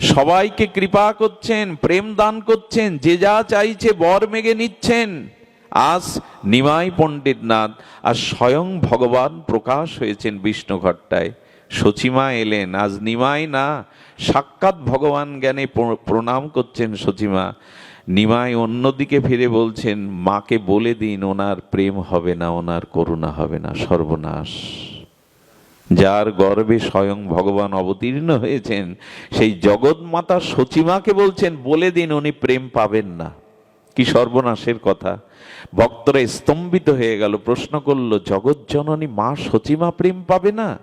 সবাইকে কৃপা করছেন, প্রেম দান করছেন, যে যা চাইছে বর মেগে নিচ্ছেন। আজ নিমাই পণ্ডিতনাথ আর স্বয়ং ভগবান প্রকাশ হয়েছেন বিষ্ণু ঘট্টায় সচিমা এলেন, আজ নিমাই না, সাক্ষাৎ ভগবান জ্ঞানে প্রণাম করছেন সচিমা নিমাই অন্যদিকে ফিরে বলছেন, মাকে বলে দিন, ওনার প্রেম হবে না, ওনার করুণা হবে না, সর্বনাশ। যার গর্বে স্বয়ং ভগবান অবতীর্ণ হয়েছেন, সেই জগৎমাতা সচিমাকে বলছেন, বলে দিন, উনি প্রেম পাবেন না। কি সর্বনাশের কথা। ভক্তরা স্তম্ভিত হয়ে গেল, প্রশ্ন করল জগৎ জননী মা সচিমা প্রেম পাবে না?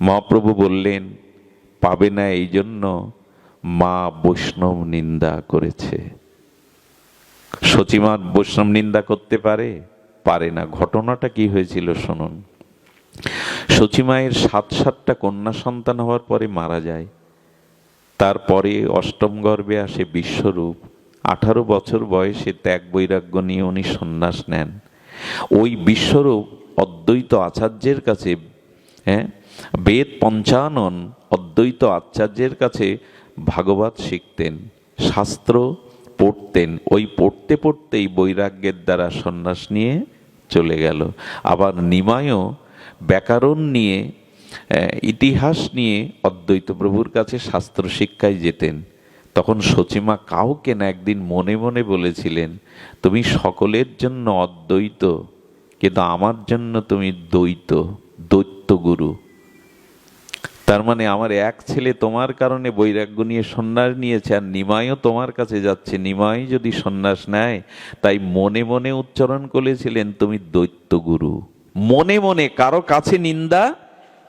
মহাপ্রভু বললেন, পাবে না, এই জন্য মা বৈষ্ণব নিন্দা করেছে। সচিমা বৈষ্ণব নিন্দা করতে পারে? পারে না। ঘটনাটা কি হয়েছিল, শুনুন। সচিমায়ের সাত সাতটা কন্যা সন্তান হওয়ার পরে মারা যায়। তারপরে অষ্টম গর্ভে আসে বিশ্বরূপ। আঠারো বছর বয়সে ত্যাগ বৈরাগ্য নিয়ে উনি সন্ন্যাস নেন। ওই বিশ্বরূপ অদ্বৈত আচার্যের কাছে হ্যাঁ বেদ পঞ্চানন অদ্বৈত আচার্যের কাছে ভাগবত শিখতেন, শাস্ত্র পড়তেন। ওই পড়তে পড়তেই বৈরাগ্যের দ্বারা সন্ন্যাস নিয়ে চলে গেল। আবার নিমায়ও ব্যাকরণ নিয়ে ইতিহাস নিয়ে অদ্বৈত প্রভুর কাছে শাস্ত্র শিক্ষায় যেতেন। তখন সচিমা কাউকে না একদিন মনে মনে বলেছিলেন, তুমি সকলের জন্য অদ্বৈত, কিন্তু আমার জন্য তুমি দ্বৈত দৈত্য গুরু তার মানে আমার এক ছেলে তোমার কারণে বৈরাগ্য নিয়ে সন্ন্যাস নিয়েছে, আর নিমাইও তোমার কাছে যাচ্ছে। নিমাই যদি সন্ন্যাস নেয়, তাই মনে মনে উচ্চারণ করেছিলেন, তুমি দৈত্য গুরু মনে মনে কারও কাছে নিন্দা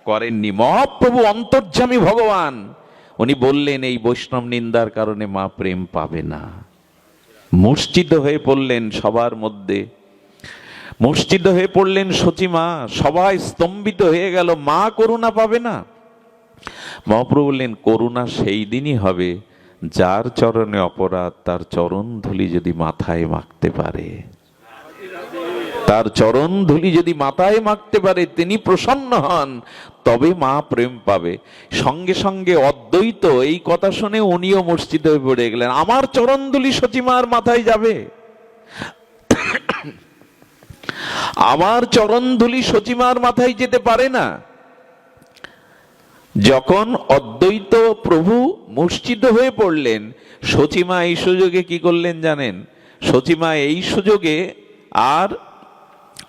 করেননি। মহাপ্রভু অন্তর্যামী ভগবান। উনি বললেন, এই বৈষ্ণব নিন্দার কারণে মা প্রেম পাবে না। মূর্ছিত হয়ে পড়লেন সবার মধ্যে। মূর্ছিত হয়ে পড়লেন সচিমা সবাই স্তম্ভিত হয়ে গেল, মা, করুণা পাবে না? মহাপ্রভু বললেন, করুণা সেই দিনই হবে যার চরণে অপরাধ, তার চরণ ধুলি যদি মাথায় মাখতে পারে। তার চরণ ধুলি যদি মাথায় মাখতে পারে, তিনি প্রসন্ন হন, তবে মা প্রেম পাবে। সঙ্গে সঙ্গে অদ্বৈত এই কথা শুনে উনিও মসজিদ হয়ে পড়ে গেলেন। আমার চরণ ধুলি সচিমার মাথায় যাবে। আমার চরণ ধুলি সচিমার মাথায় যেতে পারে না। যখন অদ্বৈত প্রভু মূর্ছিত হয়ে পড়লেন সচিমা এই সুযোগে কি করলেন জানেন? সচিমা এই সুযোগে আর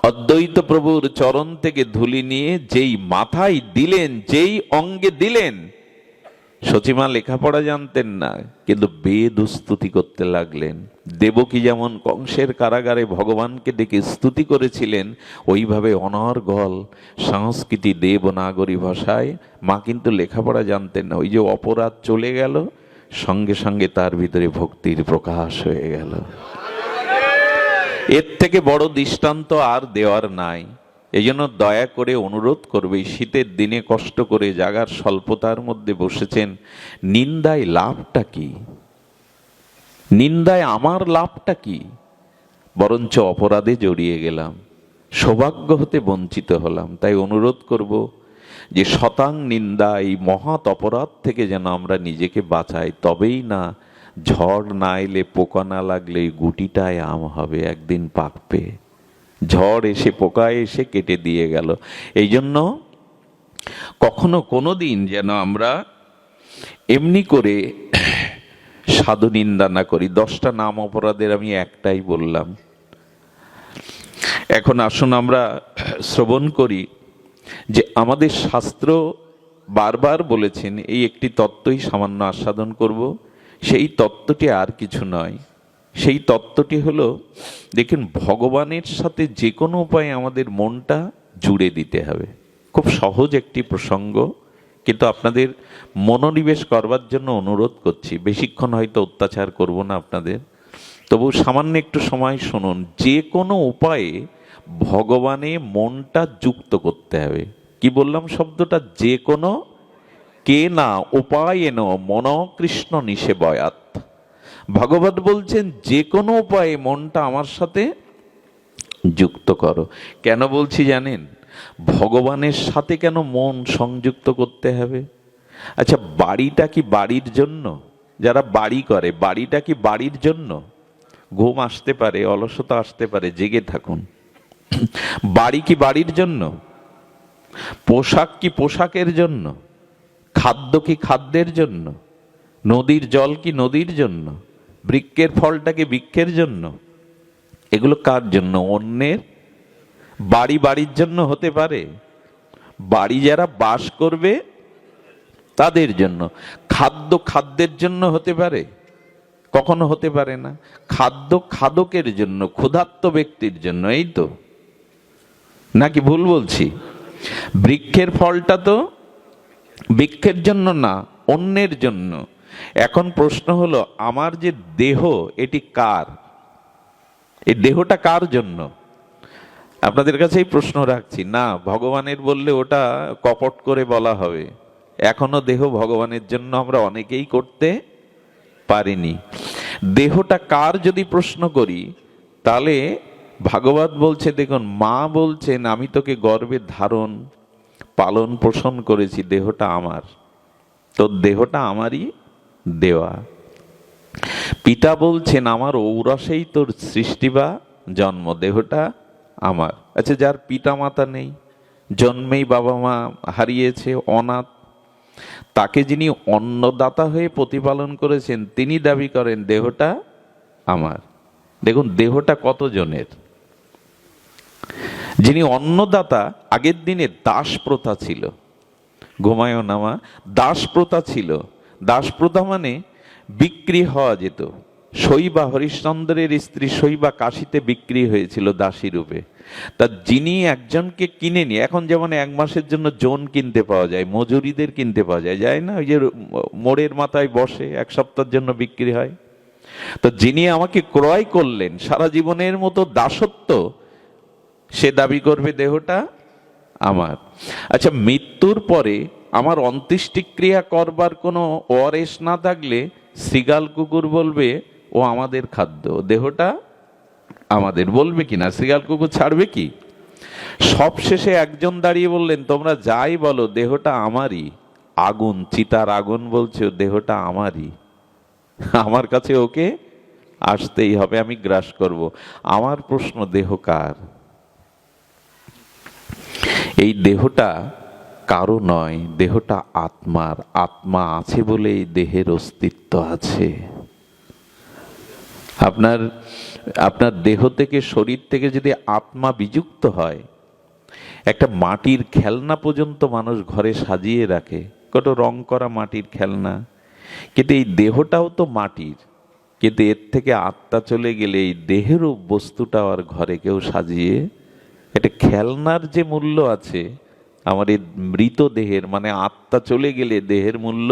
অদ্বৈত প্রভুর চরণ থেকে ধুলি নিয়ে যেই মাথায় দিলেন, যেই অঙ্গে দিলেন, সচিমা লেখাপড়া জানতেন না, কিন্তু বেদ স্তুতি করতে লাগলেন। দেবকী যেমন কংসের কারাগারে ভগবানকে ডেকে স্তুতি করেছিলেন, ওইভাবে অনর্গল সংস্কৃতি দেবনাগরী ভাষায় মা কিন্তু লেখাপড়া জানতেন না। ওই যে অপরাধ চলে গেল, সঙ্গে সঙ্গে তার ভিতরে ভক্তির প্রকাশ হয়ে গেল। এর থেকে বড় দৃষ্টান্ত আর দেওয়ার নাই। এই জন্য দয়া করে অনুরোধ করবে, শীতের দিনে কষ্ট করে জাগার স্বল্পতার মধ্যে বসেছেন, নিন্দায় লাভটা কি? নিন্দায় আমার লাভটা কি? বরঞ্চ অপরাধে জড়িয়ে গেলাম, সৌভাগ্য হতে বঞ্চিত হলাম। তাই অনুরোধ করব যে শতাং নিন্দা এই মহৎ অপরাধ থেকে যেন আমরা নিজেকে বাঁচাই, তবেই না ঝড় না এলে পোকা না লাগলে এই গুটিটায় আম হবে, একদিন পাকবে। ঝড় এসে, পোকা এসে কেটে দিয়ে গেল। এই জন্য কখনো কোনো দিন যেন আমরা এমনি করে সাধু নিন্দা না করি। দশটা নাম অপরাধের আমি একটাই বললাম। এখন আসুন আমরা শ্রবণ করি যে আমাদের শাস্ত্র বারবার বলেছেন, এই একটি তত্ত্বই সামান্য আস্বাদন করব। সেই তত্ত্বটি আর কিছু নয়। সেই তত্ত্বটি হলো, দেখুন, ভগবানের সাথে যে কোনো উপায়ে আমাদের মনটা জুড়ে দিতে হবে। খুব সহজ একটি প্রসঙ্গ, কিন্তু আপনাদের মনোনিবেশ করবার জন্য অনুরোধ করছি। বেশিক্ষণ হয়তো অত্যাচার করব না আপনাদের। তবু সামান্য একটু সময় শুনুন। যে কোনো উপায়ে ভগবানে মনটা যুক্ত করতে হবে। কি বললাম শব্দটা? যে কোনো কে না উপায়েন মন কৃষ্ণ নিষেবয়াত। ভগবত বলছেন যে কোনো উপায়ে মনটা আমার সাথে যুক্ত করো। কেন বলছি জানেন? ভগবানের সাথে কেন মন সংযুক্ত করতে হবে? আচ্ছা বাড়িটা কি বাড়ির জন্য? যারা বাড়ি করে, বাড়িটা কি বাড়ির জন্য? ঘুম আসতে পারে, অলসতা আসতে পারে, জেগে থাকুন। বাড়ি কি বাড়ির জন্য? পোশাক কি পোশাকের জন্য? খাদ্য কি খাদ্যের জন্য? নদীর জল কি নদীর জন্য? বৃক্ষের ফলটা কি বৃক্ষের জন্য? এগুলো কার জন্য? অন্যের? বাড়ি বাড়ির জন্য হতে পারে। বাড়ি যারা বাস করবে, তাদের জন্য। খাদ্য খাদ্যের জন্য হতে পারে? কখনো হতে পারে না। খাদ্য খাদকের জন্য, ক্ষুধার্ত ব্যক্তির জন্য, এই তো। নাকি ভুল বলছি? বৃক্ষের ফলটা তো বৃক্ষের জন্য না, অন্যের জন্য। এখন প্রশ্ন হলো, আমার যে দেহ, এটি কার? এই দেহটা কার জন্য? আপনাদের কাছে এই প্রশ্ন রাখছি। না, ভগবানের বললে ওটা কপট করে বলা হবে। এখনও দেহ ভগবানের জন্য আমরা অনেকেই করতে পারিনি। দেহটা কার যদি প্রশ্ন করি, তাহলে ভাগবত বলছে, দেখুন, মা বলছেন, আমি তোকে গর্বে ধারণ পালন পোষণ করেছি, দেহটা আমার। তোর দেহটা আমারই দেওয়া। পিতা বলছেন, আমার ঔরসেই তোর সৃষ্টি বা জন্ম, দেহটা আমার। আচ্ছা যার পিতা মাতা নেই, জন্মেই বাবা মা হারিয়েছে, অনাথ। তাকে যিনি অন্নদাতা হয়ে প্রতিপালন করেছেন, তিনি দাবি করেন, দেহটা আমার। দেখুন, দেহটা কতজনের? যিনি অন্নদাতা, আগের দিনে দাস প্রথা ছিল। ঘুমায় নামা দাস প্রথা ছিল। দাস প্রথা মানে বিক্রি হওয়া যেত। শৈবা হরিশ্চন্দ্রের স্ত্রী শৈবা কাশিতে বিক্রি হয়েছিল দাসী রূপে। তা যিনি একজনকে কিনে নিয়ে এখন যেমন এক মাসের জন্য জোন কিনতে পাওয়া যায়, মজুরিদের কিনতে পাওয়া যায় যায় না? ওই যে মোড়ের মাথায় বসে এক সপ্তাহের জন্য বিক্রি হয়। তো যিনি আমাকে ক্রয় করলেন, সারা জীবনের মতো দাসত্ব সে দাবি করবে দেহটা আমার। আচ্ছা মৃত্যুর পরে আমার অন্ত্যেষ্টিক্রিয়া করবার কোনো ওয়ারেস না থাকলে শ্রীগাল কুকুর বলবে, ও আমাদের খাদ্য, দেহটা আমাদের। বলবে কি না? শ্রীগাল কুকুর ছাড়বে কি? সব শেষে একজন দাঁড়িয়ে বললেন, তোমরা যাই বলো, দেহটা আমারই। আগুন, চিতার আগুন বলছে, দেহটা আমারই। আমার কাছে ওকে আসতেই হবে, আমি গ্রাস করব। আমার প্রশ্ন, দেহ কার? এই দেহটা কারও নয়, দেহটা আত্মার। আত্মা আছে বলে এই দেহের অস্তিত্ব আছে। আপনার আপনার দেহ থেকে, শরীর থেকে যদি আত্মা বিযুক্ত হয়, একটা মাটির খেলনা পর্যন্ত মানুষ ঘরে সাজিয়ে রাখে। কত রং করা মাটির খেলনা। কিন্তু এই দেহটাও তো মাটির। কিন্তু এর থেকে আত্মা চলে গেলে এই দেহেরও বস্তুটা আর ঘরে কেউ সাজিয়ে এটা খেলনার যে মূল্য আছে, আমার এই মৃত দেহের মানে আত্মা চলে গেলে দেহের মূল্য,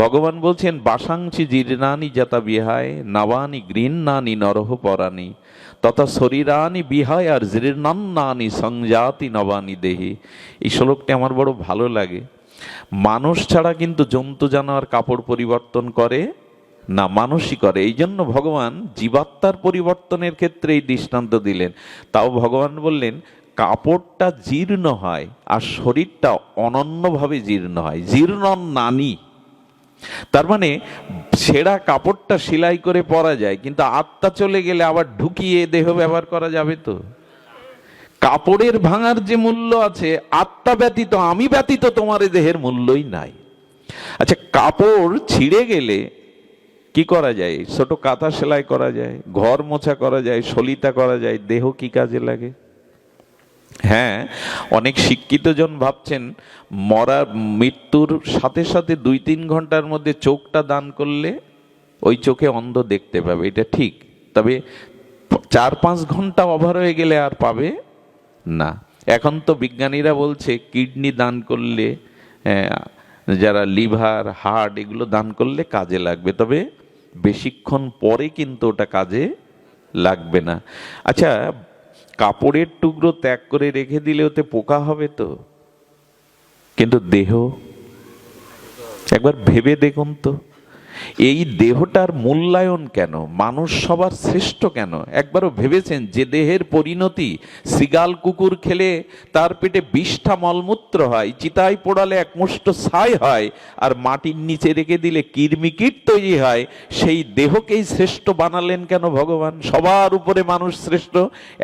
ভগবান বলছেন বাসাংশি জীর্ণানি যাতা বিহায়, নবানি গৃহ্ণানি নরহ পরানি তথা শরীরানি বিহায় আর জীর্ণান্নানি সংজাতি নবানি দেহি। এই শ্লোকটি আমার বড় ভালো লাগে। মানুষ ছাড়া কিন্তু জন্তু জানোয়ার কাপড় পরিবর্তন করে না মানুষই করে। এই জন্য ভগবান জীবাত্মার পরিবর্তনের ক্ষেত্রে এই দৃষ্টান্ত দিলেন। তাও ভগবান বললেন, কাপড়টা জীর্ণ হয় আর শরীরটা অনন্যভাবে জীর্ণ হয়। জীর্ণ নানি। তার মানে ছেঁড়া কাপড়টা সেলাই করে পরা যায়, কিন্তু আত্মা চলে গেলে আবার ঢুকিয়ে দেহ ব্যবহার করা যাবে তো। কাপড়ের ভাঙার যে মূল্য আছে, আত্মা ব্যতীত, আমি ব্যতীত তোমার দেহের মূল্যই নাই। আচ্ছা কাপড় ছিঁড়ে গেলে কি করা যায়? ছোট কাঁথা সেলাই করা যায় ঘর মোছা করা যায় সলিতা করা যায় দেহ কি কাজে লাগে? হ্যাঁ অনেক শিক্ষিত জন ভাবছেন মরা মৃত্যুর সাথে সাথে দুই তিন ঘণ্টার মধ্যে চোখটা দান করলে ওই চোখে অন্ধ দেখতে পাবে এটা ঠিক। তবে চার পাঁচ ঘণ্টা ওভার হয়ে গেলে আর পাবে না। এখন তো বিজ্ঞানীরা বলছে কিডনি দান করলে আহ, যারা লিভার হার্ট এগুলো দান করলে কাজে লাগবে। তবে বেশিক্ষণ পরে কিন্তু ওটা কাজে লাগবে না। আচ্ছা কাপড়ের টুকরো ত্যাগ করে রেখে দিলে ওতে পোকা হবে তো? কিন্তু দেহ? একবার ভেবে দেখুন তো। এই দেহটার মূল্যায়ন কেন? মানুষ সবার শ্রেষ্ঠ কেন? একবারও ভেবেছেন যে দেহের পরিণতি, সিগাল কুকুর খেলে তার পেটে বিষ্ঠা মলমূত্র হয় চিতায় পোড়ালে একমুষ্ট ছাই হয়, আর মাটির নিচে রেখে দিলে কিরমিকিট তৈরি হয়, সেই দেহকেই শ্রেষ্ঠ বানালেন কেন ভগবান? সবার উপরে মানুষ শ্রেষ্ঠ।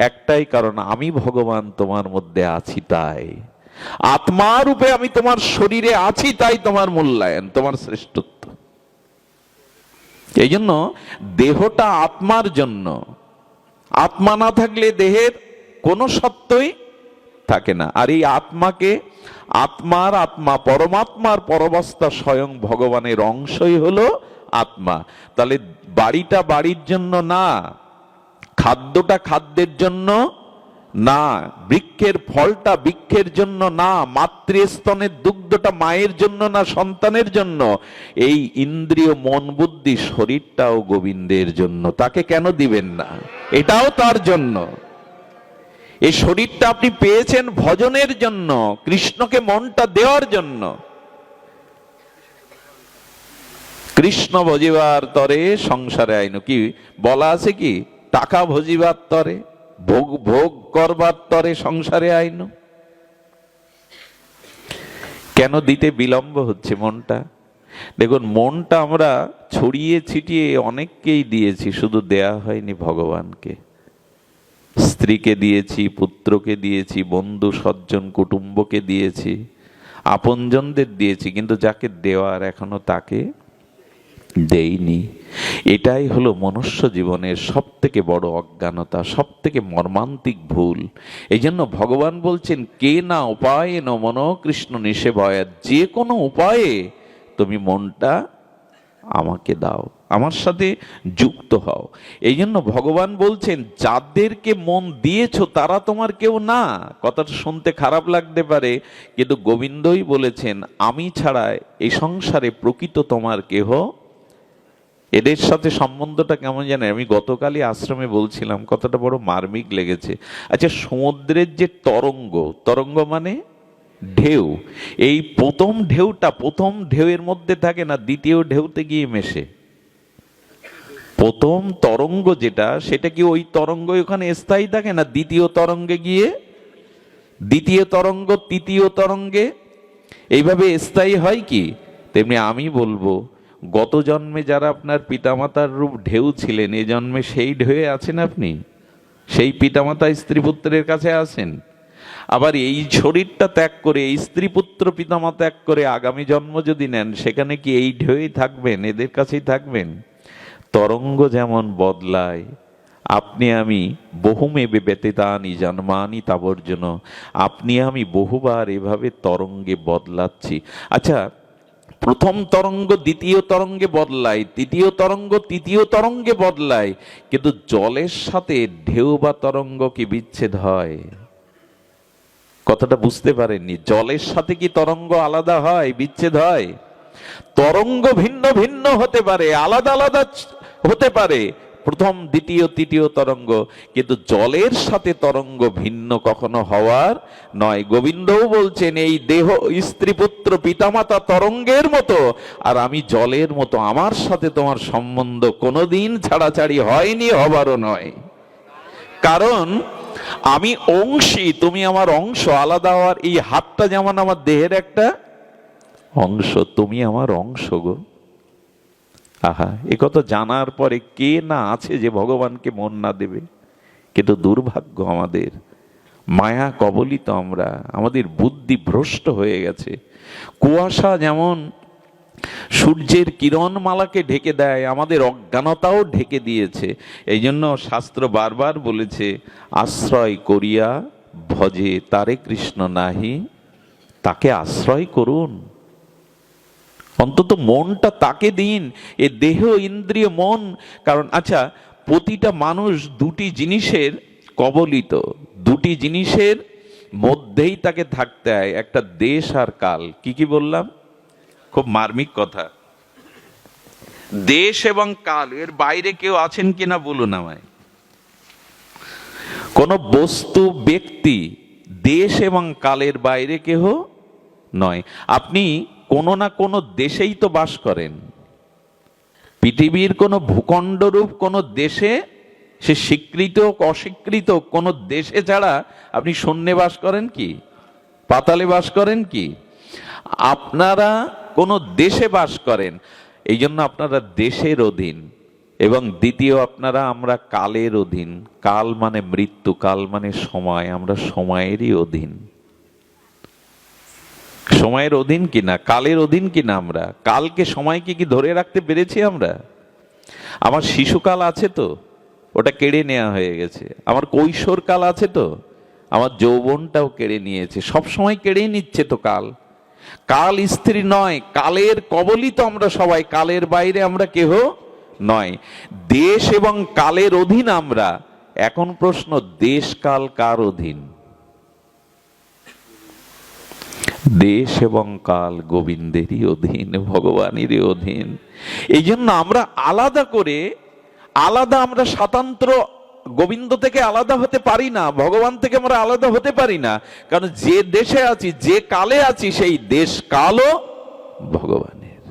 একটাই কারণ, আমি ভগবান, তোমার মধ্যে আছি তাই। আত্মারূপে আমি তোমার শরীরে আছি তাই তোমার মূল্যায়ন, তোমার শ্রেষ্ঠত্ব। এই জন্য দেহটা আত্মার জন্য। আত্মা না থাকলে দেহের কোনো সত্যই থাকে না। আর এই আত্মাকে আত্মার আত্মা, পরমাত্মার পরবস্থা স্বয়ং ভগবানের অংশই হলো আত্মা। তাহলে বাড়িটা বাড়ির জন্য না, খাদ্যটা খাদ্যের জন্য না, বৃক্ষের ফলটা বৃক্ষের জন্য না, মাতৃস্তনের দুগ্ধটা মায়ের জন্য না, সন্তানের জন্য। এই ইন্দ্রিয় মন বুদ্ধি শরীরটাও গোবিন্দের জন্য। তাকে কেন দিবেন না? এটাও তার জন্য। এই শরীরটা আপনি পেয়েছেন ভজনের জন্য, কৃষ্ণকে মনটা দেওয়ার জন্য। কৃষ্ণ ভজিবার তরে সংসারে আইন কি, বলা আছে কি? টাকা ভজিবার তরে। ভোগ ভোগ করবার তরে সংসারে আইন। কেন দিতে বিলম্ব হচ্ছে মনটা? দেখুন, মনটা আমরা ছড়িয়ে ছিটিয়ে অনেককেই দিয়েছি, শুধু দেয়া হয়নি ভগবানকে। স্ত্রীকে দিয়েছি, পুত্রকে দিয়েছি, বন্ধু, সজ্জন, কুটুম্বকে দিয়েছি, আপনজনদের দিয়েছি, কিন্তু যাকে দেওয়ার এখনও তাকে দেইনি। এটাই হলো মনুষ্য জীবনের সব থেকে বড় অজ্ঞানতা সব থেকে মর্মান্তিক ভুল। এই জন্য ভগবান বলছেন, কে না উপায়ে ন মন কৃষ্ণ নিষেভয়া যে কোনো উপায়ে তুমি মনটা আমাকে দাও, আমার সাথে যুক্ত হও। এই জন্য ভগবান বলছেন, যাদেরকে মন দিয়েছ, তারা তোমার কেউ না। কথাটা শুনতে খারাপ লাগতে পারে, কিন্তু গোবিন্দই বলেছেন, আমি ছাড়া এই সংসারে প্রকৃত তোমার কেহ এদের সাথে সম্বন্ধটা কেমন জানেন? আমি গতকালই আশ্রমে বলছিলাম কতটা বড় মার্মিক লেগেছে। আচ্ছা সমুদ্রের যে তরঙ্গ তরঙ্গ মানে? ঢেউ। এই প্রথম ঢেউটা, প্রথম ঢেউয়ের মধ্যে থাকে না, দ্বিতীয় ঢেউতে গিয়ে মেশে। প্রথম তরঙ্গ যেটা, সেটা কি ওই তরঙ্গ ওখানে স্থায়ী থাকে না, দ্বিতীয় তরঙ্গে গিয়ে? দ্বিতীয় তরঙ্গ, তৃতীয় তরঙ্গে? এইভাবে স্থায়ী হয় কি? তেমনি আমি বলব গত জন্মে যারা আপনার পিতামাতার রূপ ঢেউ ছিলেন, এ জন্মে সেই ঢেউয়ে আছেন আপনি? সেই পিতামাতা স্ত্রী পুত্রের কাছে আছেন? আবার এই শরীরটা ত্যাগ করে, এই স্ত্রী পুত্র পিতামা ত্যাগ করে আগামী জন্ম যদি নেন, সেখানে কি এই ঢেউই থাকবেন? এদের কাছেই থাকবেন? তরঙ্গ যেমন বদলায়, আপনি আমি বহু বহুমেবে ব্যতীতানি জন্মানি তাবর্জন, আপনি আমি বহুবার এভাবে তরঙ্গে বদলাচ্ছি। আচ্ছা প্রথম তরঙ্গ দ্বিতীয় তরঙ্গে বদলায়, তৃতীয় তরঙ্গ তৃতীয় তরঙ্গে বদলায়, কিন্তু জলের সাথে ঢেউ বা তরঙ্গ কি বিচ্ছেদ হয়। কথাটা বুঝতে পারেননি, জলের সাথে কি তরঙ্গ আলাদা হয়, বিচ্ছেদ হয়? তরঙ্গ ভিন্ন ভিন্ন হতে পারে, আলাদা আলাদা হতে পারে প্রথম, দ্বিতীয়, তৃতীয় তরঙ্গ। কিন্তু জলের সাথে তরঙ্গ ভিন্ন কখনো হওয়ার নয়। গোবিন্দও বলছেন, এই দেহ স্ত্রী পুত্র পিতামাতা তরঙ্গের মতো, আর আমি জলের মতো, আমার সাথে তোমার সম্বন্ধ কোনোদিন ছাড়াছাড়ি হয়নি, হবারও নয়। কারণ আমি অংশী, তুমি আমার অংশ, আলাদা হওয়ার এই হাতটা যেমন আমার দেহের একটা অংশ, তুমি আমার অংশ গো। আহা, এ কথা জানার পরে কে না আছে যে ভগবানকে মন না দেবে? কিন্তু দুর্ভাগ্য আমাদের। মায়া কবলিত আমরা, আমাদের বুদ্ধি ভ্রষ্ট হয়ে গেছে। কুয়াশা যেমন সূর্যের কিরণমালাকে ঢেকে দেয়, আমাদের অজ্ঞানতাও ঢেকে দিয়েছে। এই জন্য শাস্ত্র বারবার বলেছে, আশ্রয় করিয়া ভজে, তারে কৃষ্ণ নাহি, তাকে আশ্রয় করুন। অন্তত মনটা তাকে দিন, এ দেহ, ইন্দ্রিয়, মন। কারণ আচ্ছা প্রতিটা মানুষ দুটি জিনিসের কবলিত। দুটি জিনিসের মধ্যেই তাকে থাকতে হয়, একটা দেশ আর কাল। কি কি বললাম? খুব মার্মিক কথা। দেশ এবং কাল, এর বাইরে কেউ আছেন কিনা বলুন আমায়। কোন বস্তু, ব্যক্তি দেশ এবং কালের বাইরে কেহ নয়। আপনি কোনো না কোনো দেশেই তো বাস করেন। পৃথিবীর কোনো ভূখণ্ডরূপ কোনো দেশে সে স্বীকৃত অস্বীকৃত কোনো দেশে ছাড়া আপনি শূন্যে বাস করেন কি? পাতালে বাস করেন কি? আপনারা কোনো দেশে বাস করেন এই জন্য আপনারা দেশের অধীন। এবং দ্বিতীয়, আপনারা আমরা কালের অধীন। কাল মানে মৃত্যু, কাল মানে সময়, আমরা সময়েরই অধীন। সময়ের অধীন কিনা কালের অধীন কিনা আমরা? কালকে সময়কে কি ধরে রাখতে পেরেছি আমরা? আমার শিশুকাল আছে তো, ওটা কেড়ে নেওয়া হয়ে গেছে। আমার কৈশোরকাল আছে তো, আমার যৌবনটাও কেড়ে নিয়েছে। সব সময় কেড়েই নিচ্ছে তো কাল। কাল স্ত্রী নয়, কালের কবলই তো আমরা সবাই, কালের বাইরে আমরা কেহ নয়। দেশ এবং কালের অধীন আমরা। এখন প্রশ্ন, দেশ কাল কার অধীন? দেশ এবং কাল গোবিন্দেরই অধীন, ভগবানেরই অধীন। এই জন্য আমরা আলাদা করে, আলাদা আমরা স্বাতন্ত্র গোবিন্দ থেকে আলাদা হতে পারি না, ভগবান থেকে আমরা আলাদা হতে পারি না। কারণ যে দেশে আছি, যে কালে আছি, সেই দেশ কালও ভগবানের।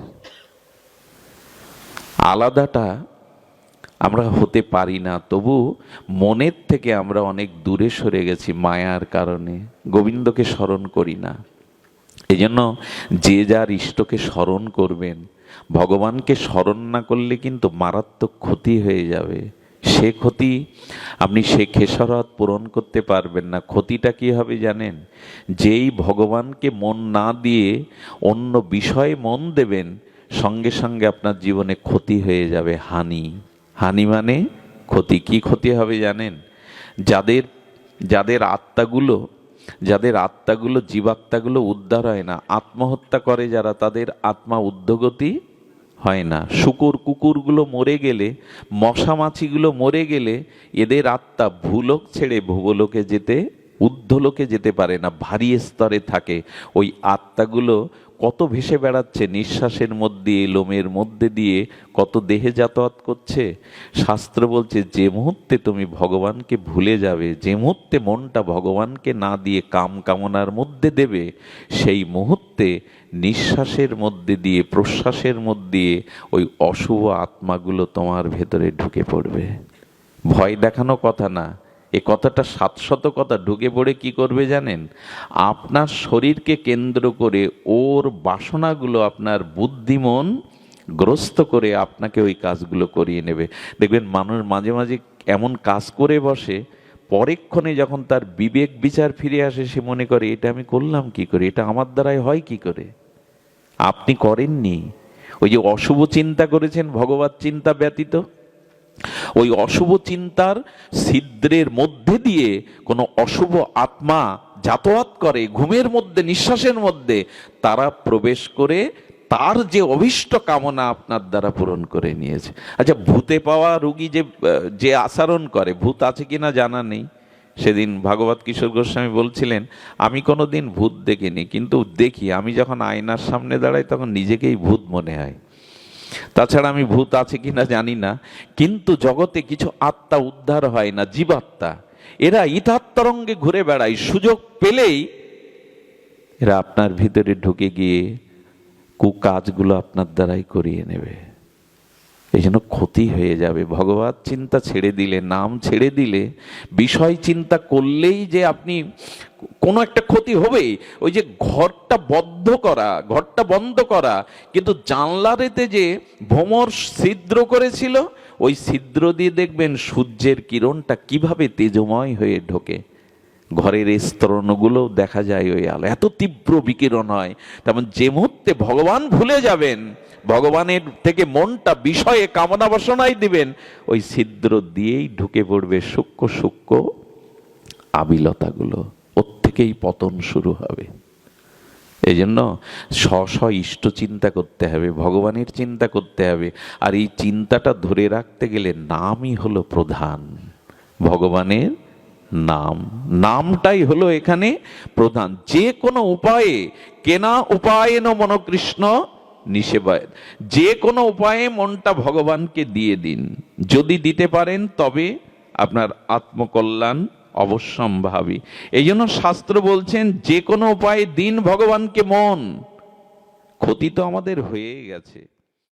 আলাদাটা আমরা হতে পারি না, তবু মনের থেকে আমরা অনেক দূরে সরে গেছি মায়ার কারণে। গোবিন্দকে স্মরণ করি না। এই জন্য যে যার ইষ্টকে স্মরণ করবেন, ভগবানকে স্মরণ না করলে কিন্তু মারাত্মক ক্ষতি হয়ে যাবে। সে ক্ষতি আপনি সে খেসরত পূরণ করতে পারবেন না। ক্ষতিটা কি হবে জানেন? যেই ভগবানকে মন না দিয়ে অন্য বিষয়ে মন দেবেন, সঙ্গে সঙ্গে আপনার জীবনে ক্ষতি হয়ে যাবে হানি। হানি মানে ক্ষতি। কি ক্ষতি হবে জানেন? যাদের যাদের আত্মাগুলো যাদের আত্মাগুলো, জীবাত্মাগুলো উদ্ধার হয় না, আত্মহত্যা করে যারা, তাদের আত্মা উদ্ধগতি হয় না। শুকুর কুকুরগুলো মরে গেলে, মশা মাছিগুলো মরে গেলে এদের আত্মা ভূলোক ছেড়ে ভূগোলোকে যেতে উদ্ধলোকে যেতে পারে না, ভারী স্তরে থাকে। ওই আত্মাগুলো কত ভেসে বেড়াচ্ছে, নিঃশ্বাসের মধ্যে, লোমের মধ্যে দিয়ে কত দেহে যাতায়াত করছে। শাস্ত্র বলছে, যে মুহূর্তে তুমি ভগবানকে ভুলে যাবে, যে মুহূর্তে মনটা ভগবানকে না দিয়ে কাম কামনার মধ্যে দেবে, সেই মুহূর্তে নিঃশ্বাসের মধ্যে দিয়ে, প্রশ্বাসের মধ্যে ওই অশুভ আত্মাগুলো তোমার ভেতরে ঢুকে পড়বে। ভয় দেখানো কথা না। এ কথাটা সাতশত কথা ঢুকে পড়ে কি করবে জানেন? আপনার শরীরকে কেন্দ্র করে ওর বাসনাগুলো আপনার বুদ্ধিমন গ্রস্ত করে আপনাকে ওই কাজগুলো করিয়ে নেবে। দেখবেন মানুষ মাঝে মাঝে এমন কাজ করে বসে, পরেক্ষণে যখন তার বিবেক বিচার ফিরে আসে, সে মনে করে, এটা আমি করলাম কি করে? এটা আমার দ্বারাই হয় কি করে? আপনি করেননি। ওই যে অশুভ চিন্তা করেছেন, ভগবত চিন্তা ব্যতীত? ওই অশুভ চিন্তার ছিদ্রের মধ্যে দিয়ে কোনো অশুভ আত্মা যাতায়াত করে, ঘুমের মধ্যে, নিঃশ্বাসের মধ্যে, তারা প্রবেশ করে তার যে অভিষ্ট কামনা আপনার দ্বারা পূরণ করে নিয়েছে। আচ্ছা ভূতে পাওয়া রুগী যে যে আচরণ করে, ভূত আছে কিনা জানা নেই। সেদিন ভাগবত কিশোর গোস্বামী বলছিলেন, আমি কোনো দিন ভূত দেখিনি, কিন্তু দেখি, আমি যখন আয়নার সামনে দাঁড়াই, তখন নিজেকেই ভূত মনে হয়। তাছাড়া আমি ভূত আছে কি না জানি না, কিন্তু জগতে কিছু আত্মা উদ্ধার হয় না, জীবাত্মা। এরা ইতাত্তরঙ্গে ঘুরে বেড়ায়, সুযোগ পেলেই এরা আপনার ভিতরে ঢুকে গিয়ে কু কাজগুলো আপনার দ্বারাই করিয়ে নেবে। এই জন্য ক্ষতি হয়ে যাবে। ভগবত চিন্তা ছেড়ে দিলে, নাম ছেড়ে দিলে, বিষয় চিন্তা করলেই যে আপনি কোনো একটা ক্ষতি হবেই ওই যে ঘরটা বদ্ধ করা, ঘরটা বন্ধ করা, কিন্তু জানলারেতে যে ভ্রমর ছিদ্র করেছিল, ওই ছিদ্র দিয়ে দেখবেন সূর্যের কিরণটা কীভাবে তেজময় হয়ে ঢোকে। ঘরের স্তরণগুলো দেখা যায় ওই আলো। এত তীব্র বিকিরণ হয়। তেমন যে মুহূর্তে ভগবান ভুলে যাবেন ভগবানের থেকে মনটা বিষয়ে কামনা বাসনাই দিবেন, ওই ছিদ্র দিয়েই ঢুকে পড়বে সূক্ষ্ম সূক্ষ্ম আবিলতাগুলো। ওর থেকেই পতন শুরু হবে। এই জন্য স্ব স্ব ইষ্ট চিন্তা করতে হবে, ভগবানের চিন্তা করতে হবে। আর এই চিন্তাটা ধরে রাখতে গেলে নামই হলো প্রধান। ভগবানের নাম। নামটাই হলো এখানে প্রধান। যে কোনো উপায়ে, কেনা উপায়েন মনকৃষ্ণ নিষেবায়। যে কোনো উপায়ে মনটা ভগবানকে দিয়ে দিন। যদি দিতে পারেন, তবে আপনার আত্মকল্যাণ অবশ্যম্ভাবী। এই জন্য শাস্ত্র বলছেন, যে কোনো উপায়ে দিন ভগবানকে মন। ক্ষতি তো আমাদের হয়েই গেছে।